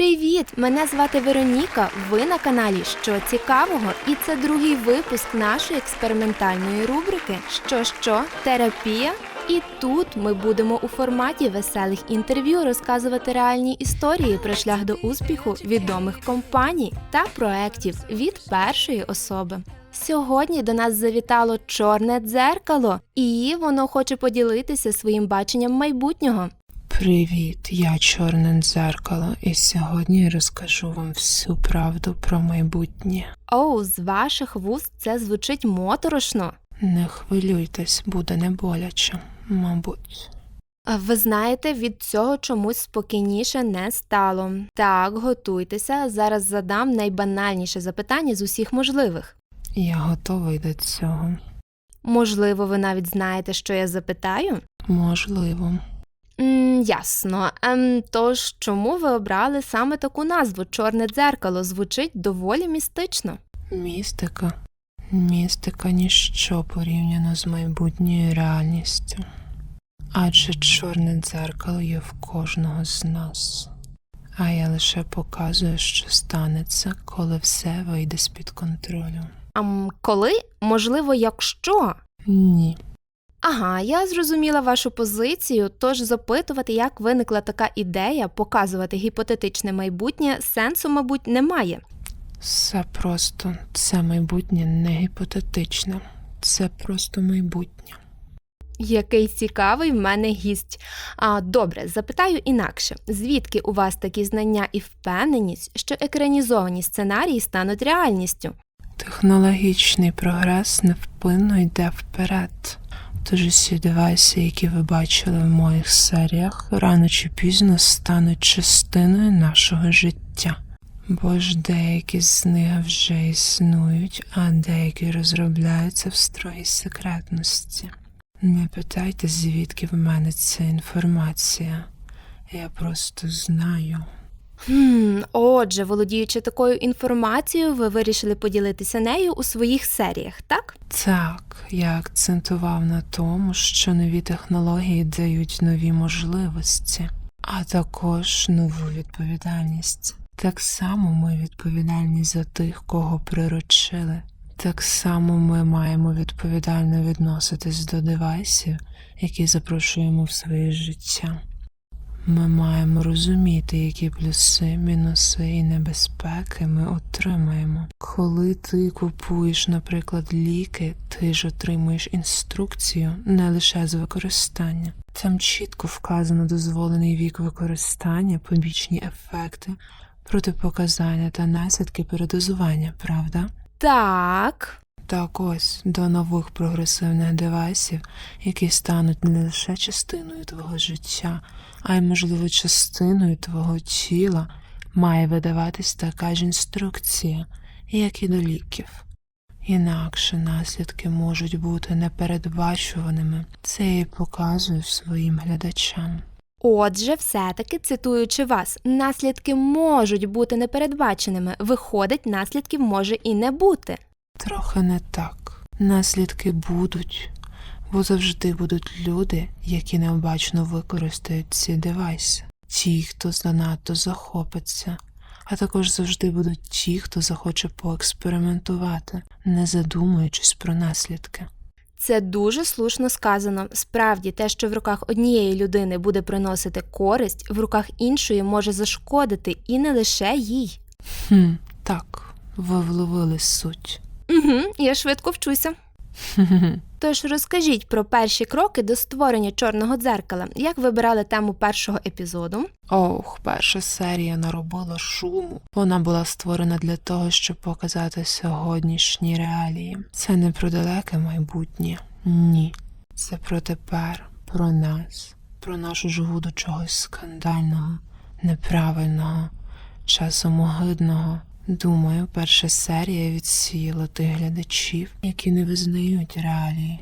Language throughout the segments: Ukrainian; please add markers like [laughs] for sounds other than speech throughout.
Привіт! Мене звати Вероніка. Ви на каналі Що цікавого? І це другий випуск нашої експериментальної рубрики Що що терапія. І тут ми будемо у форматі веселих інтерв'ю розказувати реальні історії про шлях до успіху відомих компаній та проєктів від першої особи. Сьогодні до нас завітало чорне дзеркало, і воно хоче поділитися своїм баченням майбутнього. Привіт, я Чорне дзеркало, і сьогодні я розкажу вам всю правду про майбутнє. Оу, з ваших вуст це звучить моторошно. Не хвилюйтесь, буде не боляче, мабуть. Ви знаєте, від цього чомусь спокійніше не стало. Так, готуйтеся. Зараз задам найбанальніше запитання з усіх можливих. Я готовий до цього. Можливо, ви навіть знаєте, що я запитаю? Можливо. М ясно. Ем, тож, чому ви обрали саме таку назву Чорне дзеркало? Звучить доволі містично. Містика. Містика ніщо порівняно з майбутньою реальністю. Адже чорне дзеркало є в кожного з нас. А я лише показую, що станеться, коли все вийде з-під контролю. Ам, коли? Можливо, якщо? Ні. Ага, я зрозуміла вашу позицію, тож запитувати, як виникла така ідея показувати гіпотетичне майбутнє, сенсу, мабуть, немає. Все просто це майбутнє не гіпотетичне, це просто майбутнє. Який цікавий в мене гість. А добре, запитаю інакше: звідки у вас такі знання і впевненість, що екранізовані сценарії стануть реальністю? Технологічний прогрес невпинно йде вперед. Тож усі девайси, які ви бачили в моїх серіях, рано чи пізно стануть частиною нашого життя. Бо ж деякі з них вже існують, а деякі розробляються в строгій секретності. Не питайте, звідки в мене ця інформація. Я просто знаю. Хм, отже, володіючи такою інформацією, ви вирішили поділитися нею у своїх серіях, так? Так, я акцентував на тому, що нові технології дають нові можливості, а також нову відповідальність. Так само ми відповідальні за тих, кого приручили. Так само ми маємо відповідально відноситись до девайсів, які запрошуємо в своє життя. Ми маємо розуміти, які плюси, мінуси і небезпеки ми отримаємо. Коли ти купуєш, наприклад, ліки, ти ж отримуєш інструкцію не лише з використання. Там чітко вказано дозволений вік використання, побічні ефекти, протипоказання та наслідки передозування, правда? Так. Так ось до нових прогресивних девайсів, які стануть не лише частиною твого життя, а й, можливо, частиною твого тіла, має видаватись така ж інструкція, як і до ліків. Інакше наслідки можуть бути непередбачуваними. Це я й показую своїм глядачам. Отже, все-таки цитуючи вас, наслідки можуть бути непередбаченими. Виходить, наслідків може і не бути. Трохи не так. Наслідки будуть, бо завжди будуть люди, які необачно використають ці девайси, ті, хто занадто захопиться, а також завжди будуть ті, хто захоче поекспериментувати, не задумуючись про наслідки. Це дуже слушно сказано. Справді, те, що в руках однієї людини буде приносити користь, в руках іншої може зашкодити і не лише їй. Хм, так, ви вловили суть. Угу, я швидко вчуся. [laughs] Тож розкажіть про перші кроки до створення чорного дзеркала, як вибирали тему першого епізоду. Ох, перша серія наробила шуму. Вона була створена для того, щоб показати сьогоднішні реалії. Це не про далеке майбутнє. Ні. Це про тепер, про нас, про нашу жагу до чогось скандального, неправильного, часом огидного. Думаю, перша серія відсіяла тих глядачів, які не визнають реалії,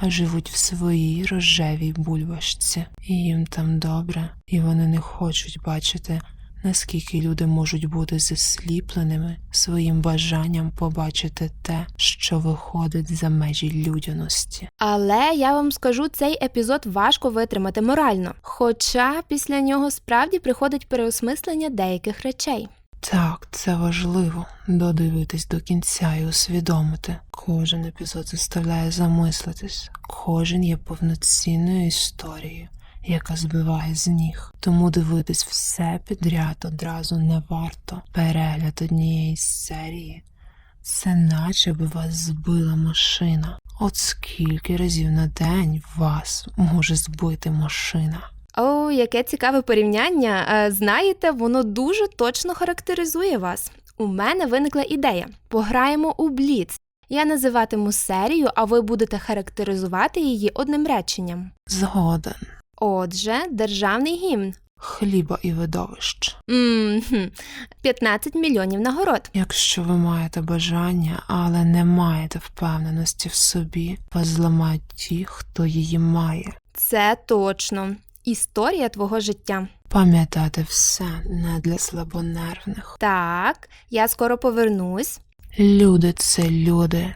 а живуть в своїй рожевій бульбашці, і їм там добре, і вони не хочуть бачити наскільки люди можуть бути засліпленими своїм бажанням побачити те, що виходить за межі людяності. Але я вам скажу, цей епізод важко витримати морально. Хоча після нього справді приходить переосмислення деяких речей. Так, це важливо додивитись до кінця і усвідомити. Кожен епізод заставляє замислитись, кожен є повноцінною історією, яка збиває з ніг. Тому дивитись все підряд одразу не варто. Перегляд однієї серії. Це наче би вас збила машина. От скільки разів на день вас може збити машина. О, яке цікаве порівняння. Е, Знаєте, воно дуже точно характеризує вас. У мене виникла ідея. Пограємо у Бліц. Я називатиму серію, а ви будете характеризувати її одним реченням. Згоден. Отже, державний гімн. Хліба і видовищ. Мгм. 15 мільйонів нагород. Якщо ви маєте бажання, але не маєте впевненості в собі, вас зламають ті, хто її має. Це точно. Історія твого життя. Пам'ятати все не для слабонервних. Так, я скоро повернусь. Люди це люди.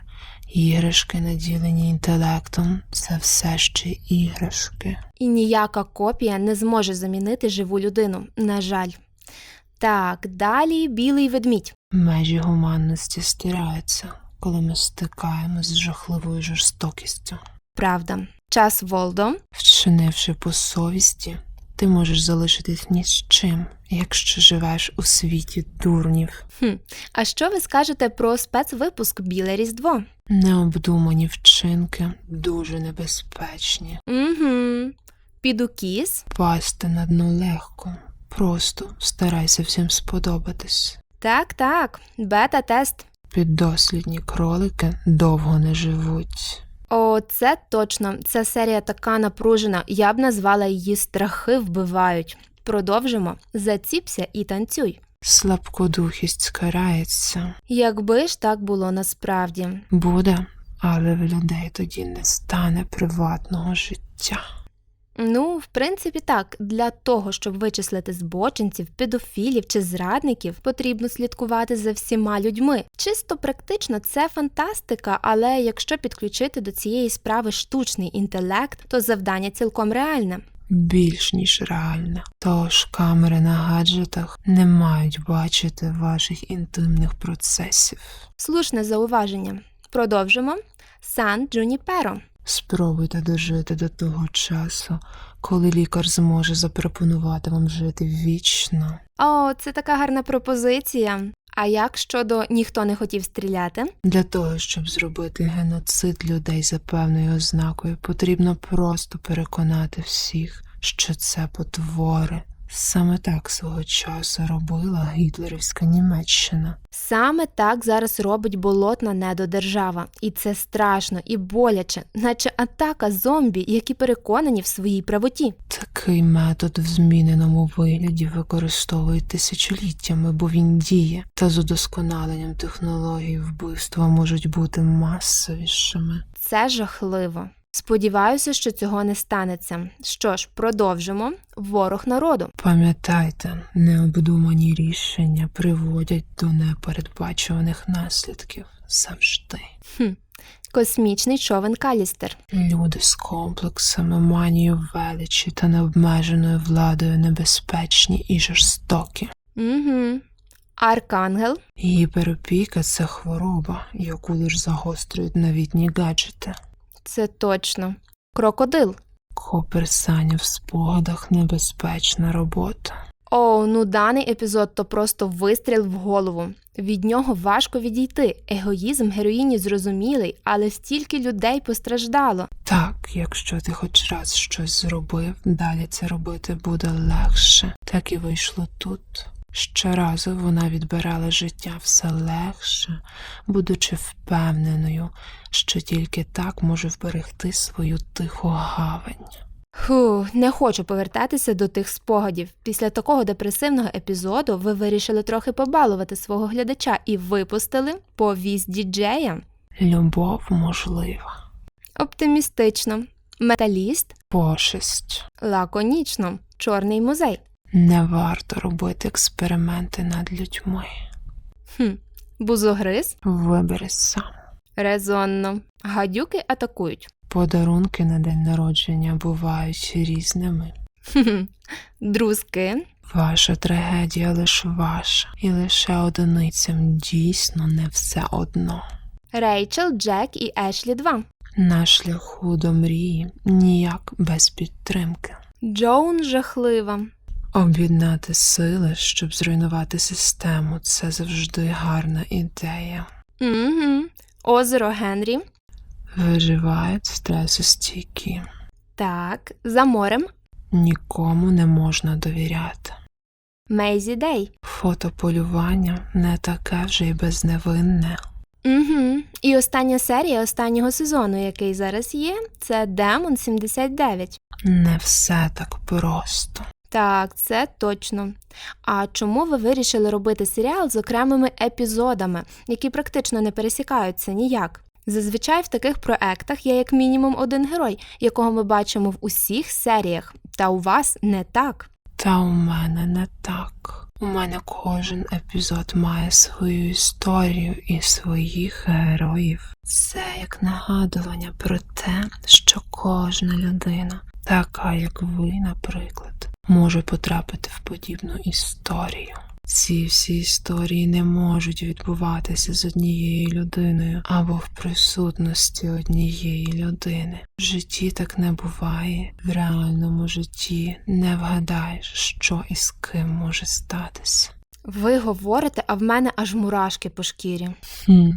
Іграшки, наділені інтелектом, це все ще іграшки. І ніяка копія не зможе замінити живу людину, на жаль. Так, далі білий ведмідь. Межі гуманності стираються, коли ми стикаємо з жахливою жорстокістю. Правда. Час Волдо. Вчинивши по совісті, ти можеш залишитись ні з чим, якщо живеш у світі дурнів. Хм. А що ви скажете про спецвипуск Біле Різдво? Необдумані вчинки дуже небезпечні. Угу. Підукіс. Пасти на дно легко. Просто старайся всім сподобатись. Так, так, бета-тест. Піддослідні кролики довго не живуть. О, це точно. Ця серія така напружена. Я б назвала її страхи вбивають. Продовжимо. Заціпся і танцюй. Слабкодухість карається. Якби ж так було насправді. Буде, але в людей тоді не стане приватного життя. Ну, в принципі, так. Для того, щоб вичислити збочинців, педофілів чи зрадників, потрібно слідкувати за всіма людьми. Чисто практично це фантастика, але якщо підключити до цієї справи штучний інтелект, то завдання цілком реальне. Більш ніж реальна. Тож камери на гаджетах не мають бачити ваших інтимних процесів. Слушне зауваження. Продовжимо. Сан Джуніперо. Спробуйте дожити до того часу, коли лікар зможе запропонувати вам жити вічно. О, це така гарна пропозиція. А як щодо ніхто не хотів стріляти? Для того, щоб зробити геноцид людей за певною ознакою, потрібно просто переконати всіх, що це потвори. Саме так свого часу робила гітлерівська Німеччина. Саме так зараз робить болотна недодержава, і це страшно і боляче, наче атака зомбі, які переконані в своїй правоті. Такий метод в зміненому вигляді використовують тисячоліттями, бо він діє, та з удосконаленням технологій вбивства можуть бути масовішими. Це жахливо. Сподіваюся, що цього не станеться. Що ж, продовжимо. Ворог народу. Пам'ятайте, необдумані рішення приводять до непередбачуваних наслідків завжди. Хм. Космічний човен Калістер. Люди з комплексами, манією величі та необмеженою владою небезпечні і жорстокі. Угу. Аркангел. Гіперопіка це хвороба, яку лиш загострюють новітні гаджети. Це точно. Крокодил. Коперсання в спогадах небезпечна робота. О, ну даний епізод то просто вистріл в голову. Від нього важко відійти. Егоїзм героїні зрозумілий, але стільки людей постраждало. Так, якщо ти хоч раз щось зробив, далі це робити буде легше. Так і вийшло тут. Щоразу вона відбирала життя все легше, будучи впевненою, що тільки так може вберегти свою тиху гавань. Фу, не хочу повертатися до тих спогадів. Після такого депресивного епізоду ви вирішили трохи побалувати свого глядача і випустили повість діджея. Любов можлива, Оптимістично. Металіст пошесть, лаконічно. Чорний музей. Не варто робити експерименти над людьми. Хм, бузогриз? Вибери сам. Резонно. Гадюки атакують. Подарунки на день народження бувають різними. Друзки. Ваша трагедія лише ваша, і лише одиницям дійсно не все одно. Рейчел, Джек і Ешлі 2. На шляху до мрії ніяк без підтримки. Джоун жахлива. Об'єднати сили, щоб зруйнувати систему, це завжди гарна ідея. Угу. Озеро Генрі. Виживають стресостійкі. Так, за морем. Нікому не можна довіряти. Мейзі Дей. Фотополювання не таке вже й безневинне. Угу. І остання серія останнього сезону, який зараз є, це Демон 79. Не все так просто. Так, це точно. А чому ви вирішили робити серіал з окремими епізодами, які практично не пересікаються ніяк? Зазвичай в таких проектах є як мінімум один герой, якого ми бачимо в усіх серіях, та у вас не так. Та у мене не так. У мене кожен епізод має свою історію і своїх героїв. Це як нагадування про те, що кожна людина, така як ви, наприклад, може потрапити в подібну історію. Ці всі історії не можуть відбуватися з однією людиною або в присутності однієї людини. В житті так не буває. В реальному житті не вгадаєш, що і з ким може статися. Ви говорите, а в мене аж мурашки по шкірі. Хм.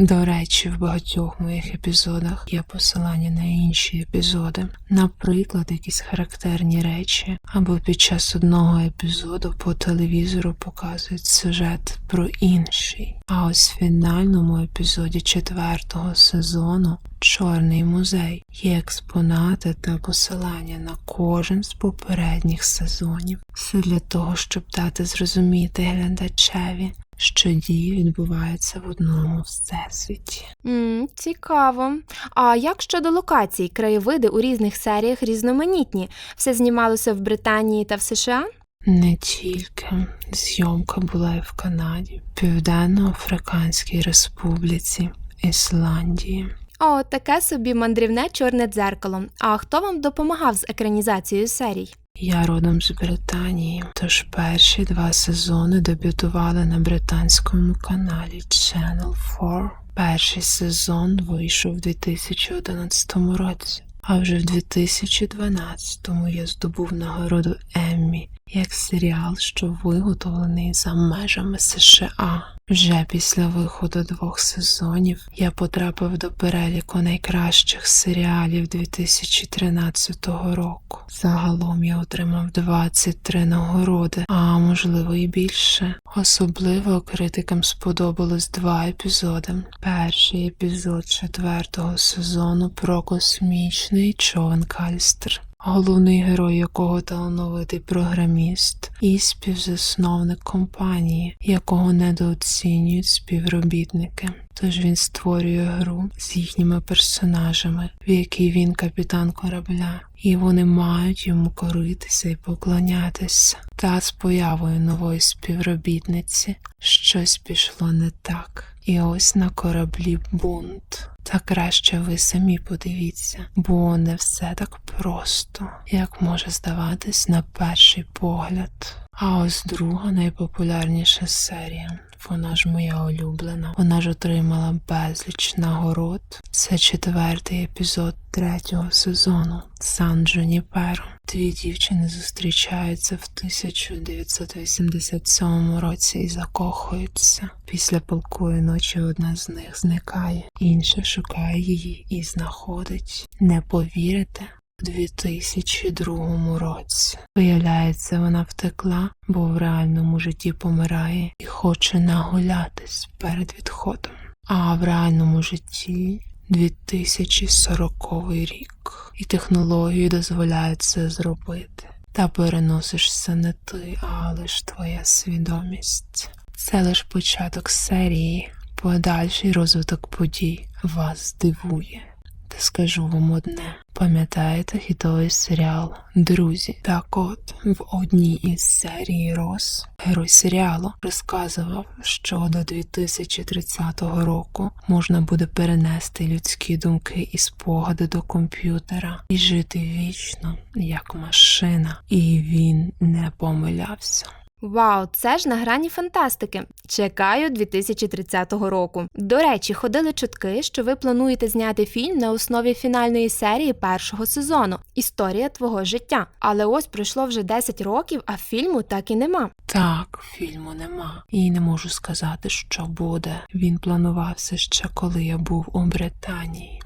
До речі, в багатьох моїх епізодах є посилання на інші епізоди, наприклад, якісь характерні речі, або під час одного епізоду по телевізору показують сюжет про інший. А ось в фінальному епізоді четвертого сезону Чорний музей є експонати та посилання на кожен з попередніх сезонів. Все для того, щоб дати зрозуміти глядачеві, що дії відбуваються в одному всесвіті. м цікаво. А як щодо локацій, краєвиди у різних серіях різноманітні? Все знімалося в Британії та в США? Не тільки зйомка була і в Канаді, Південно-Африканській Республіці, Ісландії. О, таке собі мандрівне чорне дзеркало. А хто вам допомагав з екранізацією серій? Я родом з Британії, тож перші два сезони дебютували на британському каналі Channel 4. Перший сезон вийшов у 2011 році, а вже в 2012-му я здобув нагороду Еммі як серіал, що виготовлений за межами США. Вже після виходу двох сезонів я потрапив до переліку найкращих серіалів 2013 року. Загалом я отримав 23 нагороди, а можливо і більше. Особливо критикам сподобалось два епізоди. Перший епізод четвертого сезону про космічний човен Кальстер. Головний герой якого талановитий програміст і співзасновник компанії, якого недооцінюють співробітники. Тож він створює гру з їхніми персонажами, в якій він капітан корабля, і вони мають йому коритися і поклонятися. Та з появою нової співробітниці щось пішло не так. І ось на кораблі бунт. Та краще ви самі подивіться, бо не все так просто, як може здаватись на перший погляд. А ось друга найпопулярніша серія. Вона ж моя улюблена. Вона ж отримала безліч нагород. Це четвертий епізод третього сезону Сан Джуніперо. Дві дівчини зустрічаються в 1987 році і закохуються. Після палкої ночі одна з них зникає, інша шукає її і знаходить. Не повірите? У 2002 році. Виявляється, вона втекла, бо в реальному житті помирає і хоче нагулятись перед відходом. А в реальному житті 2040 рік, і технології дозволяють це зробити. Та переносишся не ти, а лиш твоя свідомість. Це лише початок серії, подальший розвиток подій вас здивує. Та скажу вам одне: пам'ятаєте хітовий серіал Друзі? Так от в одній із серій Рос герой серіалу розказував, що до 2030 року можна буде перенести людські думки і спогади до комп'ютера і жити вічно як машина, і він не помилявся. Вау, це ж на грані фантастики. Чекаю 2030 року. До речі, ходили чутки, що ви плануєте зняти фільм на основі фінальної серії першого сезону Історія твого життя. Але ось пройшло вже 10 років, а фільму так і нема. Так, фільму нема. І не можу сказати, що буде. Він планувався ще коли я був у Британії.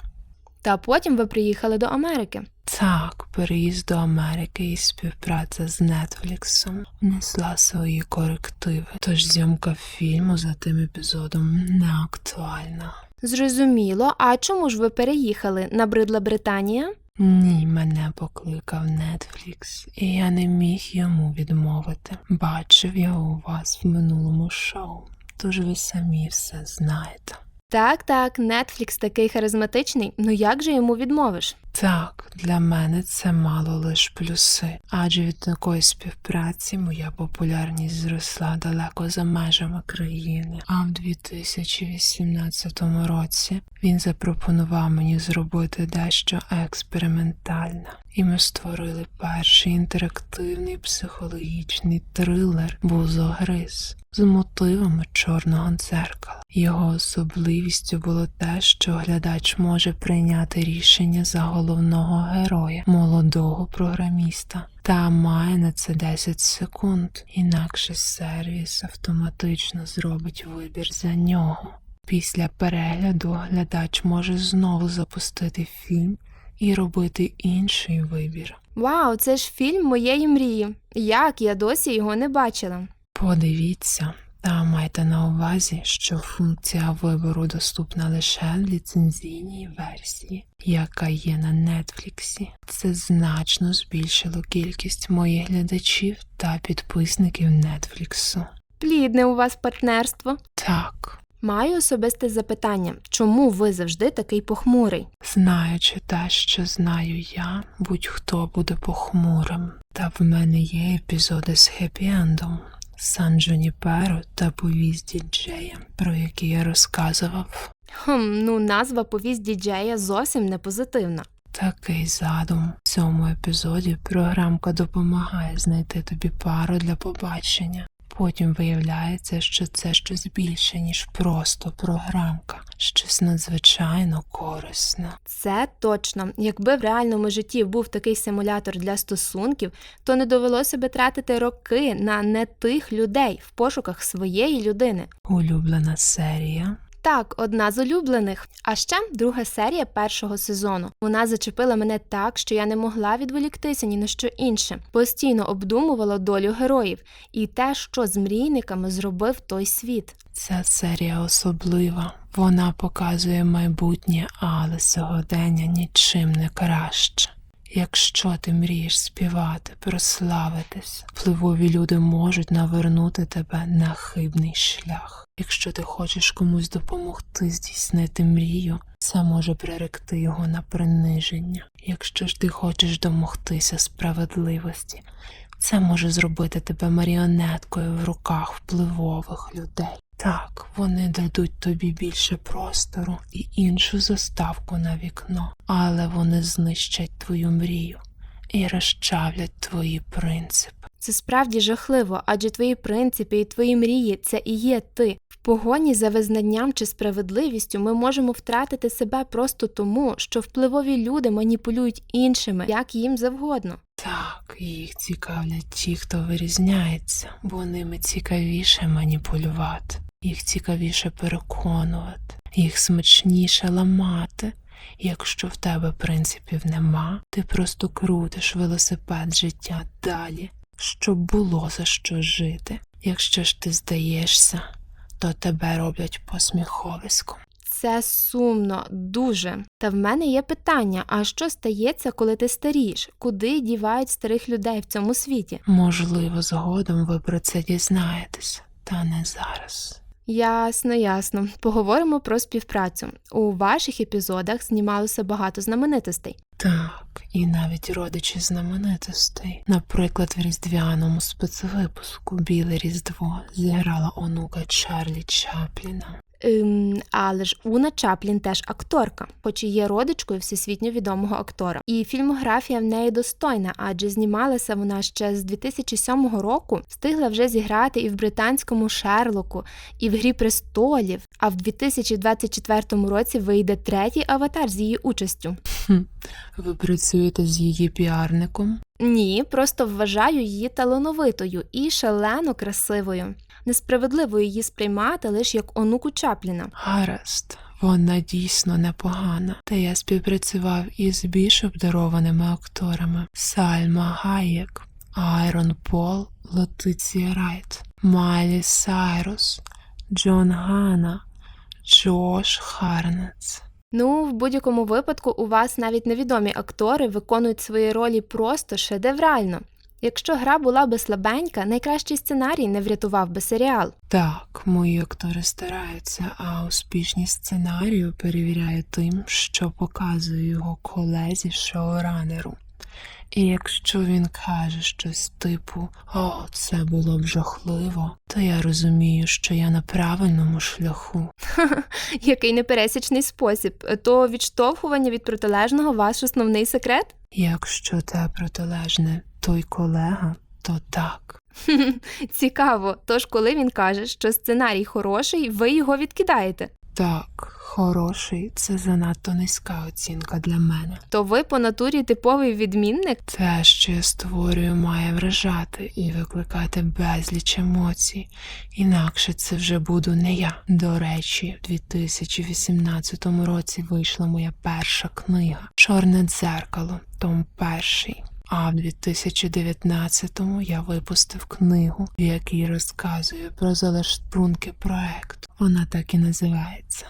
Та потім ви приїхали до Америки. Так, переїзд до Америки і співпраця з Нетфліксом внесла свої корективи, тож зйомка фільму за тим епізодом не актуальна. Зрозуміло, а чому ж ви переїхали? Набридла Британія? Ні, мене покликав Нетфлікс, і я не міг йому відмовити. Бачив його у вас в минулому шоу, тож ви самі все знаєте. Так, так, Нетфлікс такий харизматичний. Ну як же йому відмовиш? Так, для мене це мало лиш плюси, адже від такої співпраці моя популярність зросла далеко за межами країни. А в 2018 році він запропонував мені зробити дещо експериментальне. І ми створили перший інтерактивний психологічний трилер Бузогриз з мотивами чорного дзеркала. Його особливістю було те, що глядач може прийняти рішення за головного героя, молодого програміста, та має на це 10 секунд, інакше сервіс автоматично зробить вибір за нього. Після перегляду глядач може знову запустити фільм і робити інший вибір. Вау, це ж фільм моєї мрії. Як я досі його не бачила. Подивіться та майте на увазі, що функція вибору доступна лише в ліцензійній версії, яка є на Нетфліксі. Це значно збільшило кількість моїх глядачів та підписників Нетфліксу. Плідне у вас партнерство. Так, Маю особисте запитання, чому ви завжди такий похмурий? знаючи те, що знаю я, будь-хто буде похмурим. Та в мене є епізоди з хеппі-ендом. Сан Джуніперо та повість діджея, про які я розказував. Хм, ну назва повість діджея зовсім не позитивна. Такий задум. В цьому епізоді програмка допомагає знайти тобі пару для побачення. Потім виявляється, що це щось більше, ніж просто програмка, щось надзвичайно корисне. Це точно. Якби в реальному житті був такий симулятор для стосунків, то не довелося би тратити роки на не тих людей в пошуках своєї людини. Улюблена серія. Так, одна з улюблених. А ще друга серія першого сезону. Вона зачепила мене так, що я не могла відволіктися ні на що інше. Постійно обдумувала долю героїв і те, що з мрійниками зробив той світ. Ця серія особлива. Вона показує майбутнє, але сьогодення нічим не краще. Якщо ти мрієш співати, прославитись, впливові люди можуть навернути тебе на хибний шлях. Якщо ти хочеш комусь допомогти здійснити мрію, це може приректи його на приниження. Якщо ж ти хочеш домогтися справедливості, це може зробити тебе маріонеткою в руках впливових людей. Так, вони дадуть тобі більше простору і іншу заставку на вікно, але вони знищать твою мрію і розчавлять твої принципи. Це справді жахливо, адже твої принципи і твої мрії це і є ти. В погоні за визнанням чи справедливістю ми можемо втратити себе просто тому, що впливові люди маніпулюють іншими, як їм завгодно. Так, їх цікавлять ті, хто вирізняється, бо ними цікавіше маніпулювати, їх цікавіше переконувати, їх смачніше ламати. Якщо в тебе принципів нема, ти просто крутиш велосипед життя далі, щоб було за що жити. Якщо ж ти здаєшся, то тебе роблять посміховиськом. Це сумно, дуже. Та в мене є питання: а що стається, коли ти старієш? Куди дівають старих людей в цьому світі? Можливо, згодом ви про це дізнаєтесь, та не зараз. Ясно, ясно. Поговоримо про співпрацю. У ваших епізодах знімалося багато знаменитостей. Так, і навіть родичі знаменитостей. Наприклад, в різдвяному спецвипуску Біле Різдво зіграла онука Чарлі Чапліна. Ем, але ж Уна Чаплін теж акторка, хоч і є родичкою всесвітньо відомого актора. І фільмографія в неї достойна, адже знімалася вона ще з 2007 року, встигла вже зіграти і в британському Шерлоку, і в Грі престолів. А в 2024 році вийде третій аватар з її участю. Ви працюєте з її піарником? Ні, просто вважаю її талановитою і шалено красивою. Несправедливо її сприймати лише як онуку Чапліна. Гаразд, вона дійсно непогана. Та я співпрацював із більш обдарованими акторами: Сальма Гаєк, Айрон Пол, Летиція Райт, Майлі Сайрус, Джон Гана, Джош Харнец. Ну, в будь-якому випадку у вас навіть невідомі актори виконують свої ролі просто шедеврально. Якщо гра була би слабенька, найкращий сценарій не врятував би серіал. Так, мої актори стараються, а успішність сценарію перевіряє тим, що показує його колезі шоуранеру. І якщо він каже щось типу О, це було б жахливо, то я розумію, що я на правильному шляху. Який непересічний спосіб, то відштовхування від протилежного ваш основний секрет? Якщо те протилежне той колега, то так. [laughs] Цікаво. Тож, коли він каже, що сценарій хороший, ви його відкидаєте. Так, хороший це занадто низька оцінка для мене. То ви по натурі типовий відмінник? Те, що я створюю, має вражати і викликати безліч емоцій, інакше це вже буду не я. До речі, в 2018 році вийшла моя перша книга Чорне дзеркало, том перший. А в 2019-му я випустив книгу, в якій розказую про залаштунки проекту. Вона так і називається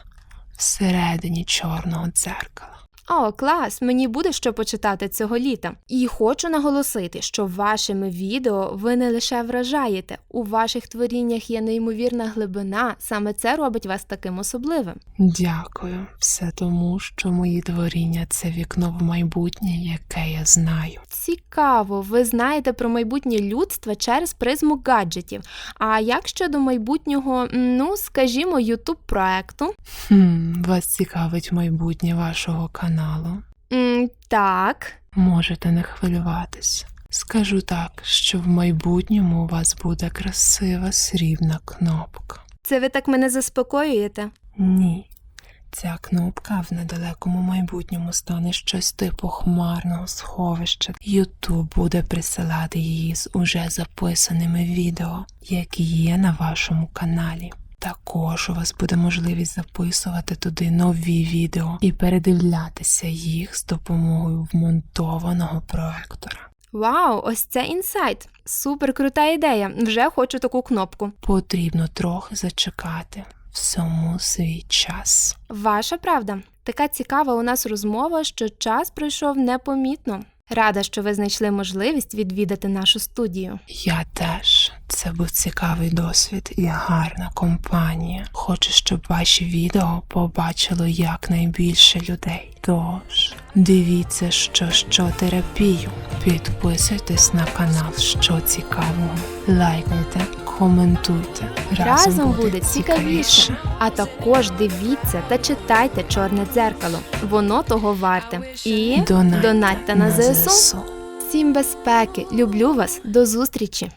Всередині чорного дзеркала. О, клас! Мені буде що почитати цього літа. І хочу наголосити, що вашими відео ви не лише вражаєте, у ваших творіннях є неймовірна глибина, саме це робить вас таким особливим. Дякую. Все тому, що мої творіння це вікно в майбутнє, яке я знаю. Цікаво, ви знаєте про майбутнє людства через призму гаджетів. А як щодо майбутнього, ну скажімо, ютуб проекту? Хм, вас цікавить майбутнє вашого каналу. М, так. Можете не хвилюватись. Скажу так, що в майбутньому у вас буде красива срібна кнопка. Це ви так мене заспокоюєте? Ні. Ця кнопка в недалекому майбутньому стане щось типу хмарного сховища. Ютуб буде присилати її з уже записаними відео, які є на вашому каналі. Також у вас буде можливість записувати туди нові відео і передивлятися їх з допомогою вмонтованого проектора. Вау, ось це інсайт. Супер крута ідея. Вже хочу таку кнопку. Потрібно трохи зачекати всьому свій час. Ваша правда. Така цікава у нас розмова, що час пройшов непомітно. Рада, що ви знайшли можливість відвідати нашу студію. Я теж. Це був цікавий досвід і гарна компанія. Хочу, щоб ваші відео побачило якнайбільше людей. Тож дивіться, що що терапію. Підписуйтесь на канал, що цікавого. Лайкайте, коментуйте. Разом буде цікавіше. А також дивіться та читайте чорне дзеркало. Воно того варте. І Донайте, донатьте на ЗСУ. Всім безпеки. Люблю вас. До зустрічі.